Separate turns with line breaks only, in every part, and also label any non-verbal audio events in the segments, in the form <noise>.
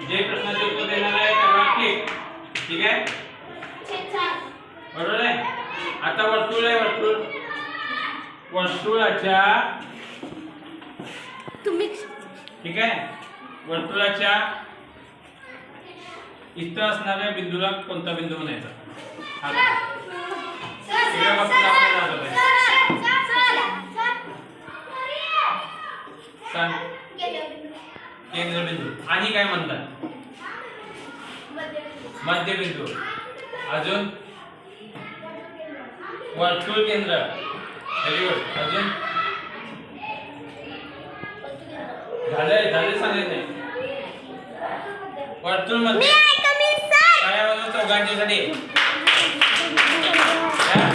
जे प्रश्नाचे उत्तर देणार आहे त्याला केक ठीक. आहे? बरोबर आहे? आता वर्तुळ आहे वर्तुळ. वर्तुळाच्या
तुम्ही
ठीक आहे? वर्तुळाच्या इथं असणाऱ्या बिंदूला कोणता बिंदू म्हणायचा? हा इकडे बघ, तुला आपल्याला आठवत आहे. सांग केंद्रबिंदू आणि काय म्हणतात? मध्यबिंदू. अजून? वर्तुळ केंद्र. व्हेरी गुड अजून? झालंय झाले सांगितलं नाही
वर्तुळमध्ये.
काय म्हणतो चौघांच्यासाठी?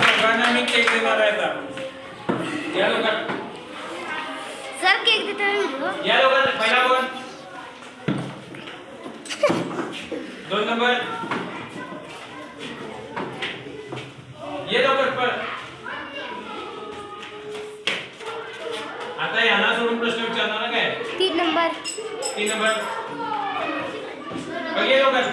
चौघांना मी केक देणार आहे या लोकांना.
सर केक देतो
या लोकांना पहिला कोण? दोन नंबर. ये लवकर पण आता यांना सोडून प्रश्न विचारणार ना काय?
तीन नंबर.
तीन नंबर. बघ ये लवकर.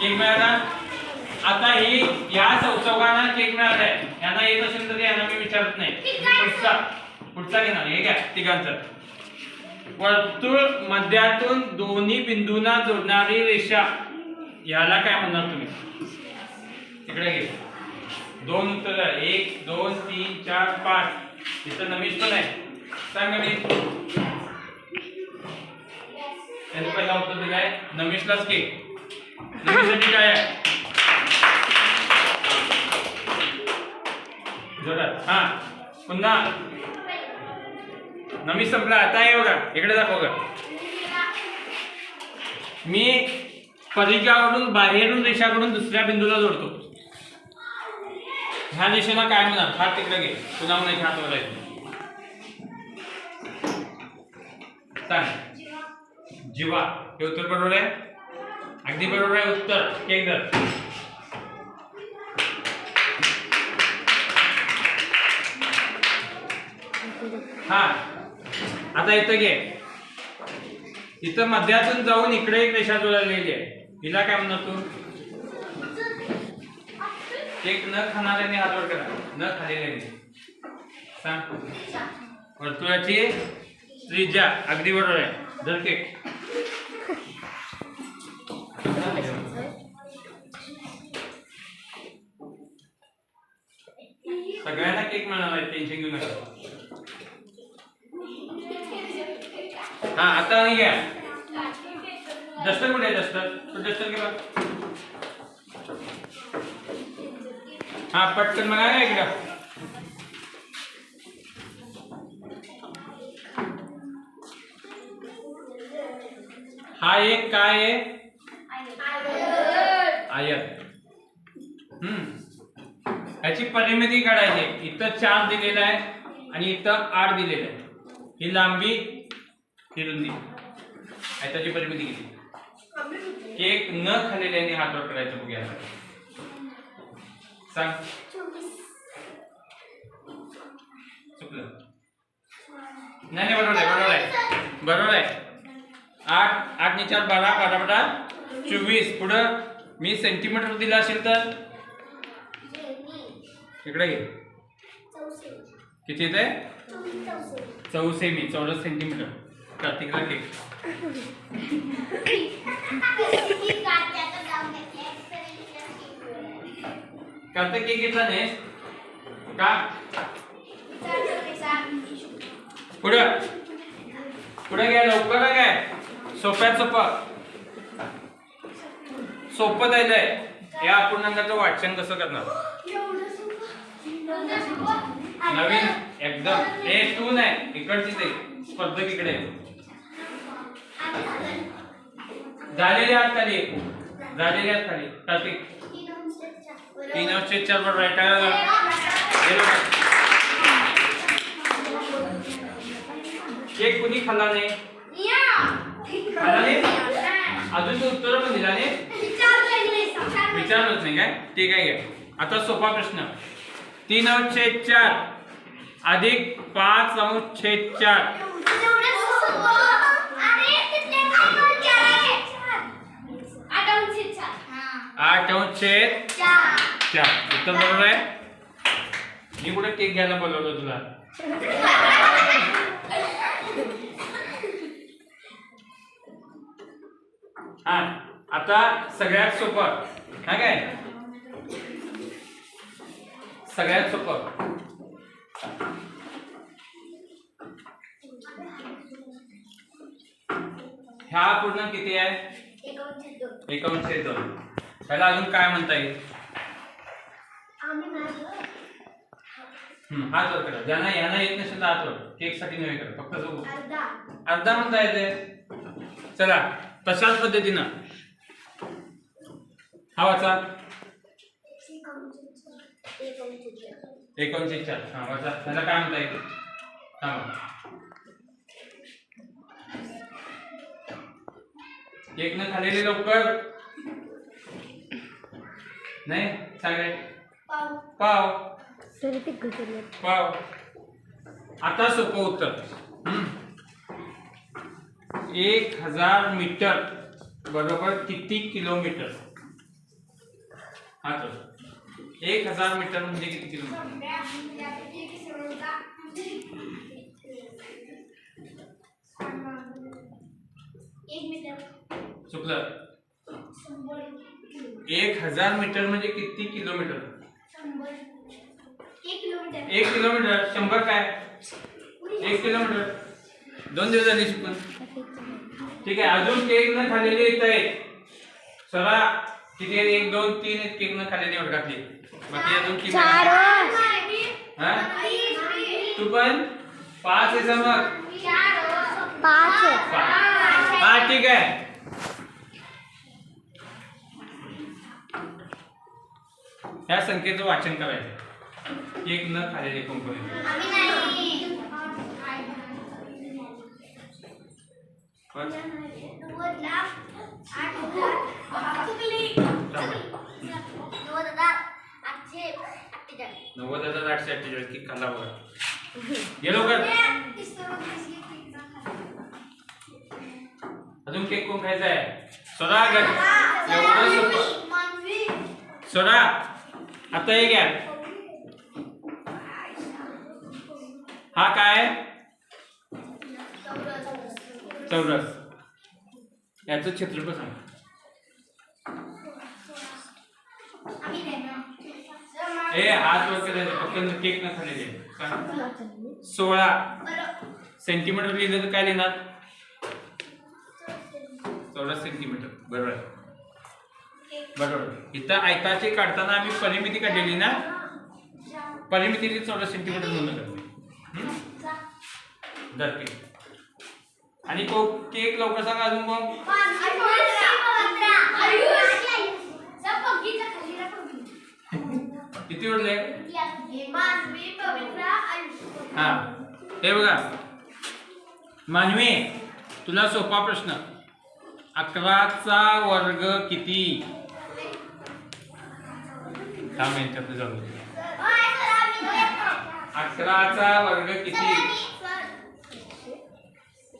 केक मिळाला? आता ही या चौचौघांना केक मिळाला आहे. यांना येत असेल तर यांना मी विचारत नाही. पुढचा घेणार हे घ्या तिघांचा. वर्तुळ मध्यातून दोन्ही बिंदूंना जोडणारी रेषा याला काय म्हणणार तुम्ही? तिकडे घे. दोन उत्तर एक दोन तीन चार पाच. इथं नवीन पण आहे. सांग मी. त्याचं पहिला उत्तर दिलं आहे. नमिषलाच घे काय आहे? जोरात. हा. पुन्हा. नमी संपला. आता आहे बघा. इकडे दाखव का मी परिघावरून बाहेरून रेषाकडून दुसऱ्या बिंदूला जोडतो. ह्या दिशेला काय म्हणणार हात तिकडे घे. तुला म्हणायचे हात वरायचे सांग. जीवा. हे उत्तर बरोबर आहे? अगदी बरोबर आहे उत्तर. केक धर हा. आता इथं घे. इथं मध्यातून जाऊन इकडे एक रेषा जोडलेली आहे हिला काय म्हणणार तू? एक न खाणाऱ्याने हातवर करा. न खालेल्याने सांग. वर्तुळाची त्रिज्या अगदी बरोबर आहे. धरके सगळ्यांना केक मिळणार आहे. टेन्शन घेऊ नका. हा आता नाही घ्या. डस्टर कुठे आहे डस्टर तो डस्टर घे हा पटकन मला नाही इकडं. हा एक काय आहे? आयत. हम्म. ह्याची परिमिती काढायची. इथं चार दिलेलं आहे आणि इथं आठ दिलेलं आहे. ही लांबी ही रुंदी ह्याची परिमिती किती? केक न खाल्लेल्याने हातवर करायचं बघूया सांग. चुकलं. नाही नाही बरोबर आहे बरोबर आहे. बरोबर आहे. आठ आठ ने चार बारा बारा बारा चोवीस. पुढं मी सेंटीमीटर दिलं असेल तर? इकडे घे. किती येत आहे चौसे मी चौरस सेंटीमीटर कार्तिकला केक. कार्तिक केक घेतला नाही. का? पुढं. पुढे घ्या लवकर काय सोप्यात सोपं. सोपं द्यायचंय या अपूर्णांकाचं वाचन कसं करणार? नवीन एकदम. हे तू नाही इकडची ते स्पर्धक इकडे. झालेले आत खाली झालेले आत खाली कार्तिक तीन अंशे चार बरोबर राईट काय केक कुणी खाल्ला नाही? खाल्ला नाही? अजून तू उत्तर पण दिला नाही? विचारलंच नाही काय? ठीक आहे आता सोपा प्रश्न. तीन अंशे चार अधिक पाच अंश छेद चार. आठ अंश छेद चार. उत्तर बरोबर आहे? मी कुठे केक घ्यायला बोलवलं तुला? हा आता सगळ्यात सोपं. हा काय? सगळ्यात सोपं. ह्या पूर्ण किती आहे? एकावन्नशे दोन. त्याला अजून काय म्हणता येईल? हात वर करा. ज्यांना यांना येत नसेल तर हात वर केकसाठी नव्हे करा फक्त जो अर्धा. म्हणता येते. चला तशाच पद्धतीनं. हा वाचा. एकोणीसशे चार. हा वाचा. त्याला काय म्हणता येईल? हा. केक न खाल्लेले लवकर. नाही? सगळे पाव. पाव. आता सोपं उत्तर. एक हजार मीटर. बरोबर किती किलोमीटर? हा तर एक हजार मीटर म्हणजे किती किलोमीटर? चुकलं. एक हजार मीटर म्हणजे किती किलोमीटर? एक किलोमीटर. शंभर काय? एक किलोमीटर. दोन दिवस झाले शिकून. ठीक आहे अजून केक न खाल्लेले येत आहेत. सरा किती एक दोन तीन केक न खाल्लेले वर्गातले बाकी अजून किती हा? तू पण? पाच आहे मग
पाच.
हा ठीक आहे. ह्या संख्येचं वाचन करायचं केक न कंपनी नव्वद हजार. आठशे अठ्ठेचाळीस. केक खाल्ला बघा. ये लवकर अजून केक कोण खायचा आहे सोडा सोडा. आता हे घ्या. हा काय? चौरस. याच क्षेत्रफळ सांग. ए हात वगैरे फक्त केक न खाल्लेले सोळा. सेंटीमीटर लिहिलं तर काय लिहिणार? चौदा सेंटीमीटर बरोबर आहे. बरोबर. इथं आयताचे काढताना आम्ही परिमिती काढलेली ना? परिमिती चौदा सेंटीमीटर नोंद करते आणि को केक लवकर सांगा अजून कोण <laughs> किती उरले हा. हे बघा. मानवी तुला सोपा प्रश्न. अकराचा वर्ग किती? थांब यांच्यात जाऊ. अकराचा वर्ग किती?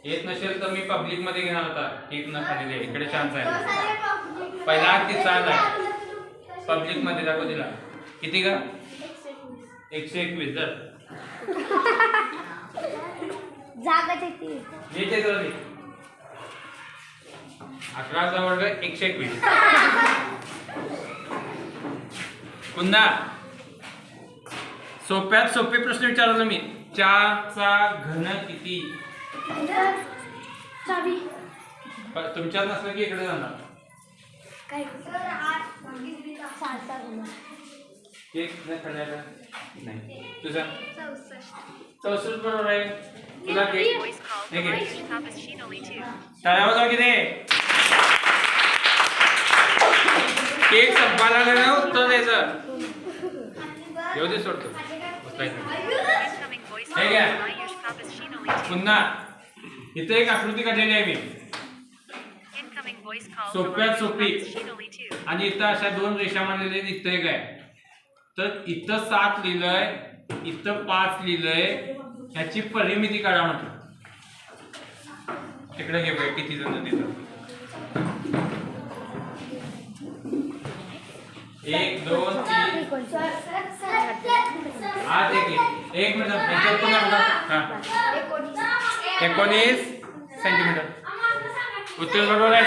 येत नसेल तर मी पब्लिकमध्ये घेणार होता केक न खालेले इकडे चान्स आहे. पहिला तिचा आहे? पब्लिकमध्ये दाखव तिला. किती का एकशे एकवीस. जर नीट जर अकराचा वर्ग एकशे एकवीस. <laughs> पुन्हा. सोप्यात सोपे प्रश्न विचारलो मी. चारचा घन किती? तुमच्यात नसलं की इकडे जाणार. नाही. तुझा? चौसष्ट. बरोबर आहे. तुला केक
Voice call
केक संपायला लागला ना उत्तर द्यायचं. येऊ दे सोडतो. पुन्हा. इथे एक आकृती काढलेली आहे मी. सोप्यात सोपी. आणि इथं अशा दोन रेषा मानलेले इथं एक आहे. तर इथं सात लिहिलंय इथं पाच लिहिलंय. ह्याची परिमिती काढा म्हटलं तिकडे घे किती जण तिथं एक दो तीन। आज एक एक एक मिनिट बघा हा। सेंटीमीटर। उत्तर बरोबर आहे.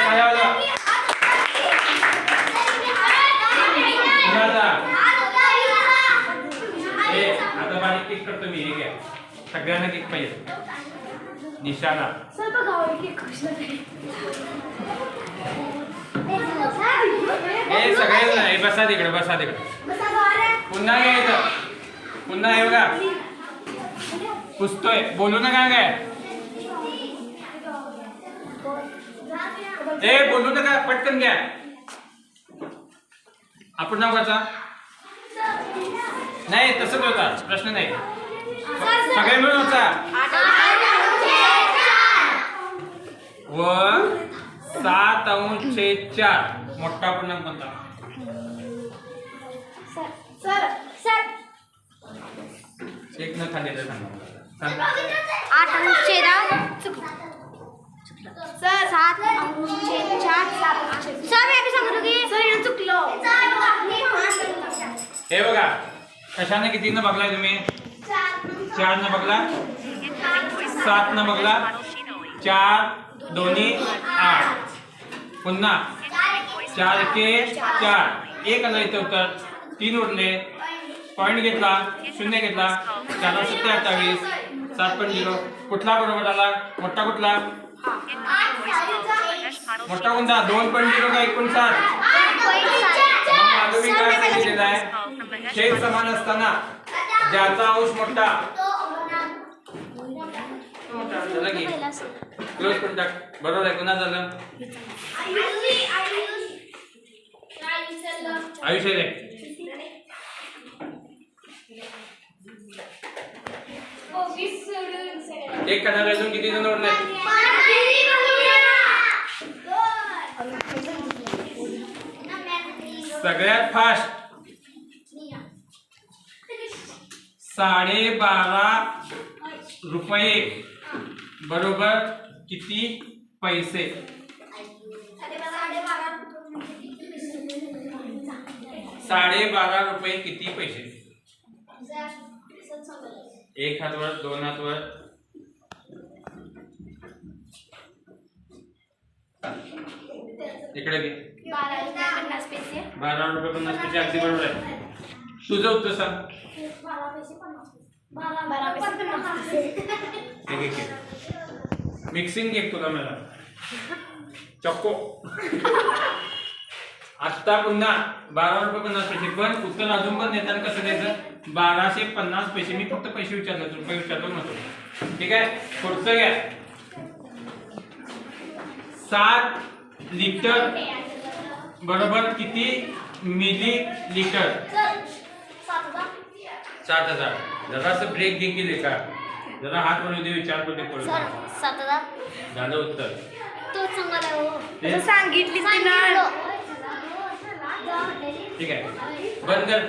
ए, आता बारीक किक हे सगळ्यांना किक पाहिजे. हे सगळे नाही बसा तिकडे बसा तिकडे. पुन्हा घ्यायचं पुन्हा हे बघा. पुसतोय. बोलू नका काय. ए बोलू नका. पटकन घ्या. आपण नाव वाचा नाही तसंच होता. प्रश्न नाही. सगळे मिळून होता. व सात अंश छेद चार। मोठा पूर्णांक कोणता एक न खाली सांगा सांग.
आठ अंश छेद सर सात अंश छेद चार सर मी सांगतो की सर हे चुकलो
हे बघा कशाने किती न बघलाय तुम्ही? चार न बघला?
call
सात न बघला?
Model
चार दोन्ही आठ. पुन्हा चार के चार. एक आलं इथं उत्तर. तीन उरले. पॉईंट घेतला. शून्य घेतला. चार सत्ते अठ्ठावीस. सात पॉईंट झिरो कुठला बरोबर आला? मोठा कुठला? मोठा. कोणता? दोन पॉईंट झिरो का एकोणसाठ? मग मागे मी काय सांगितलेलं आहे?
Model
समान असताना ज्याचा अंश मोठा. क्लोज करून टाक बरोबर आहे कोणा झालं? आयुष्य रे एक कथा अजून किती जण उरले सगळ्यात फास्ट साडेबारा रुपये. बरोबर? किती पैसे? साडेबारा रुपये. किती पैसे? एक हात वर दोन हात वर इकडे बारा रुपये पन्नास पैसे. अगदी बरोबर आहे. तुझं उत्तर सांग. एक एक. मिक्सिंग एक तुला मला चक्को. आत्ता पुन्हा बारा रुपये पन्नास पैसे. पण उत्तर अजून पण देताना कसं द्यायचं? बाराशे पन्नास पैसे. मी फक्त पैसे विचारले रुपये विचारलो नव्हतो ठीक आहे? पुढचं घ्या. सात लिटर बरोबर किती मिली लिटर सात हजार. जरासं ब्रेक घे की जरा हात वर दे विचार करते पडून
सात हजार
झालं उत्तर.
तो सांगायला हो.
ते-
सांगितली.
ठीक आहे. बंद कर.